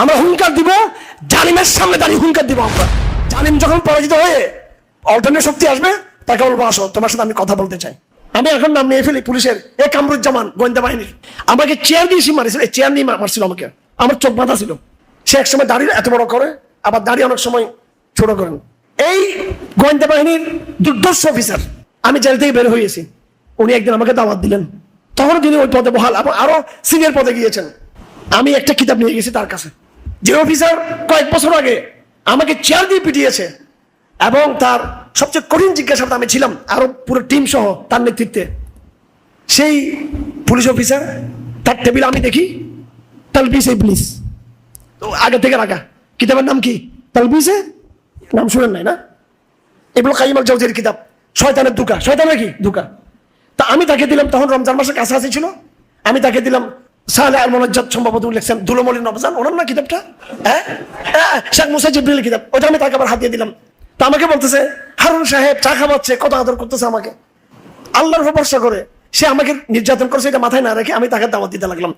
আমরা হুঙ্কার দিব, জালিমের সামনে দাঁড়িয়ে হুঙ্কার দিব আমরা। জালিম যখন পরাজিত হয়ে অল্টারনেট শক্তি আসবে, তাকে বলব, আসো, তোমার সাথে আমি কথা বলতে চাই। আমি এখন নাম নিয়ে ফেলি পুলিশের এ কামরুজ্জামান গোয়েন্দা বাহিনীর। আমাকে চেয়ার দিয়েছি মারিছিল, এই চেয়ার নিয়ে মারছিল আমাকে। আমার চোখ বাঁধা ছিল। সে এক সময় দাঁড়িয়ে এত বড় করে, আবার দাঁড়িয়ে অনেক সময় ছোট করেন। এই গোয়েন্দা বাহিনীর দুর্দর্শ অফিসার আমি জেল থেকে বের হয়েছি। উনি একদিন আমাকে দাওয়াত দিলেন। তখন তিনি ওই পদে বহাল এবং আরও সিনিয়র পদে গিয়েছেন। আমি একটা কিতাব নিয়ে গেছি তার কাছে। যে অফিসার কয়েক বছর আগে আমাকে চেয়ার দিয়ে পিটিয়েছে এবং তার সবচেয়ে কঠিন জিজ্ঞাসাবাদ আমি ছিলাম, আরও পুরো টিম সহ তার নেতৃত্বে। সেই পুলিশ অফিসার, তার টেবিল আমি দেখি তালবিসে পুলিশ। তো আগে থেকে রাখা কিতাবের নাম কি? তালবিসে নাম শুনেন নাই না? এগুলো কাইমাল জৌজের কিতাব। শয়তানের দুকা। শয়তানের কি? দুকা। তা আমি তাকে দিলাম, তখন রমজান মাসের কাছাকাছি ছিল। আমি তাকে দিলাম লিখছেন হ্যাঁ? হ্যাঁ, আমি তাকে আবার হাত দিয়ে দিলাম। বলতেছে আদর করতেছে আমাকে? আল্লাহর সে আমাকে নির্যাতন করছে মাথায় না রেখে আমি তাকে দাওয়াত দিতে লাগলাম।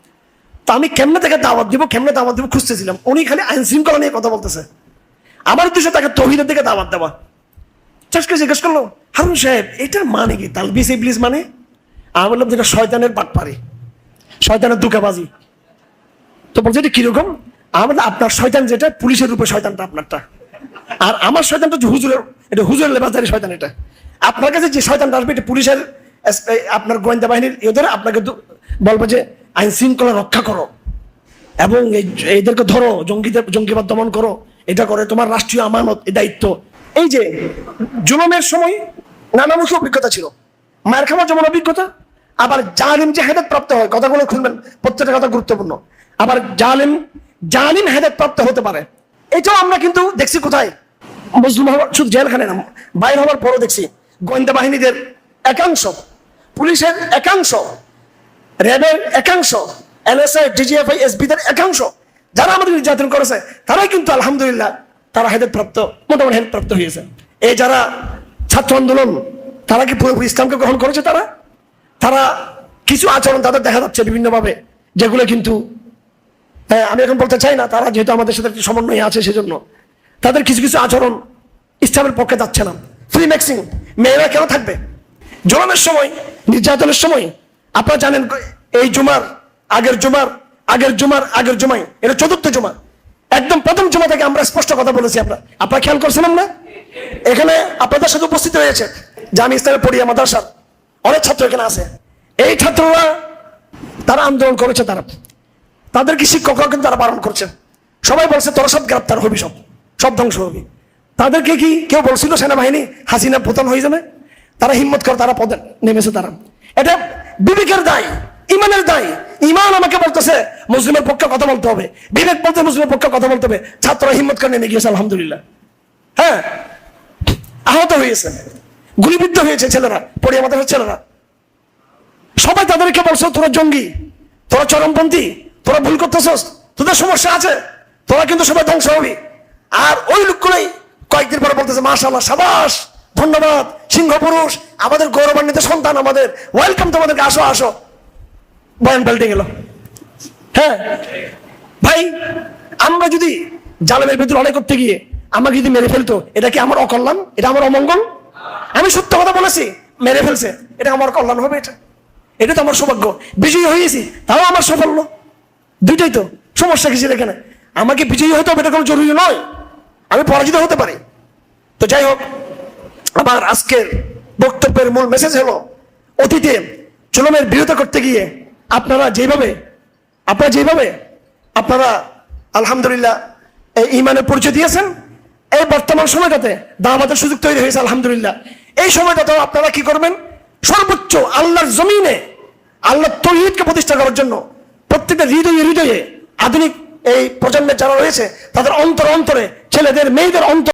তা আমি কেমনে তাকে দাওয়াত দিব কেমনে দাওয়াত দিব খুঁজতেছিলাম। উনি খালি আইন শৃঙ্খলা নিয়ে কথা বলতেছে। আমার উদ্দেশ্যে তাকে তহিদের দিকে দাওয়াত দেওয়া। চাষকে জিজ্ঞেস করল হারুন সাহেব এটার মানে কি? তালবিস মানে? আমি বললাম যেটা শয়তানের বাটপারি। শয়তানের দুকাবাজি তো বলছে এটা কীরকম? আমাদের আপনার শয়তান যেটা, পুলিশের রূপে শয়তানটা আপনারটা। আর আমার শয়তানটা হুজুরের এটা হুজুরের লেবাসদারি শয়তান এটা। আপনার কাছে যে শয়তানটা আসবে, এটা পুলিশের আপনার গোয়েন্দা বাহিনীর ইয়ে আপনাকে বলবে যে আইন শৃঙ্খলা রক্ষা করো। এবং এদেরকে ধরো, জঙ্গিদের জঙ্গিবাদ দমন করো। এটা করে তোমার রাষ্ট্রীয় আমানত এই দায়িত্ব। এই যে জুলুমের সময় নানামুখী অভিজ্ঞতা ছিল। মায়ের খাওয়ার যেমন অভিজ্ঞতা আবার জালিম যে হেদাত প্রাপ্ত হয়, কথাগুলো খুলবেন, প্রত্যেকটা কথা গুরুত্বপূর্ণ। আবার জালিম জালিম হেদাত প্রাপ্ত হতে পারে। এটাও আমরা কিন্তু দেখছি কোথায়? মুসলিম হওয়ার, শুধু জেলখানে না, বাইর হওয়ার পরও দেখছি। গোয়েন্দা বাহিনীদের একাংশ, পুলিশের একাংশ, র্যাবের একাংশ, এনএসআই, ডিজিএফআই, এসবিদের একাংশ, যারা আমাদের নির্যাতন করেছে, তারাই কিন্তু আলহামদুলিল্লাহ তারা হেদের প্রাপ্ত, মোটামুটি হেদ প্রাপ্ত হয়েছে। এই যারা ছাত্র আন্দোলন, তারা কি পুরোপুরি ইসলামকে গ্রহণ করেছে তারা? তারা কিছু আচরণ তাদের দেখা যাচ্ছে বিভিন্নভাবে যেগুলো কিন্তু হ্যাঁ, আমি এখন বলতে চাই না তারা যেহেতু আমাদের সাথে একটি সমন্বয় আছে সেজন্য। তাদের কিছু কিছু আচরণ ইসলামের পক্ষে যাচ্ছে না। ফ্রি ম্যাক্সিং মেয়েরা কেন থাকবে? জোরামের সময় নির্যাতনের সময় আপনারা জানেন এই জুমার আগের জুমার আগের জুমার আগের জুমাই এটা চতুর্থ জুমা। একদম প্রথম জুমা থেকে আমরা স্পষ্ট কথা বলেছি আমরা আপনারা খেয়াল করছেন না? এখানে আপনাদের সাথে উপস্থিত হয়েছে যে আমি ইসলামের পড়িয়া মাদ্রাসার। অনেক ছাত্র এখানে আছে। এই ছাত্ররা তারা আন্দোলন করেছে, তারা তাদেরকে শিক্ষকরা কিন্তু তারা বারণ করছে। সবাই বলছে, তোরা সব গ্রেপ্তার হবি সব সব ধ্বংস হবি। তাদেরকে কি কেউ বলছিল, সেনাবাহিনী হাসিনা পতন হয়ে যাবে? তারা হিম্মত করে তারা পদে নেমেছে তারা। এটা বিবেকের দায়, ইমানের দায়। ইমান আমাকে বলতেছে, মুসলিমের পক্ষে কথা বলতে হবে। বিবেক বলতে, মুসলিমের পক্ষে কথা বলতে হবে। ছাত্ররা হিম্মত করে নেমে গিয়েছে, আলহামদুলিল্লাহ। হ্যাঁ আহত হয়েছে। গুলিবিদ্ধ হয়েছে ছেলেরা পড়িয়া মাথার ছেলেরা। সবাই তাদেরকে বলছো, তোরা জঙ্গি, তোরা চরমপন্থী, তোরা ভুল করতেছস, তোদের সমস্যা আছে, তোরা কিন্তু সবাই ধ্বংস হবি। আর ওই লোকগুলোই কয়েকদিন পরে বলতেছে মাশাল্লাহ সাবাস, ধন্যবাদ সিংহ পুরুষ আমাদের গৌরবান্বিত সন্তান আমাদের। ওয়েলকাম তোমাদেরকে, আসো আসো। বয়ান পাল্টে গেল। হ্যাঁ? ভাই, আমরা যদি জালেমের ভিতরে লড়াই করতে গিয়ে আমাকে যদি মেরে ফেলতো, এটা কি আমার অকল্যাণ? এটা আমার অমঙ্গল? আমি সত্য কথা বলেছি, মেরে ফেলছে। এটা আমার কল্যাণ হবে এটা। এটা তো আমার সৌভাগ্য। বিজয়ী হয়েছি, তাও আমার সাফল্য। দুইটাই তো, সমস্যা কিছু এখানে? আমাকে বিজয়ী হতে হবে এটা কোনো জরুরি নয়। আমি পরাজিত হতে পারি। তো যাই হোক, আমার আজকের বক্তব্যের মূল মেসেজ হলো, অতীতে চুলমের বিরোধিতা করতে গিয়ে আপনারা যেভাবে আপনারা যেভাবে, আপনারা আলহামদুলিল্লাহ এই ইমানের পরিচয় দিয়েছেন, এই বর্তমান সময়টাতে দাওয়াতের সুযোগ তৈরি হয়েছে, আলহামদুলিল্লাহ। এই সময়টাতেও আপনারা কি করবেন? সর্বোচ্চ আল্লাহর জমিনে আল্লাহ তৌহিদকে প্রতিষ্ঠা করার জন্য প্রত্যেকটা হৃদয়ে হৃদয়ে আধুনিক এই প্রজন্মের যারা রয়েছে, তাদের অন্তর অন্তরে ছেলেদের, মেয়েদের অন্তর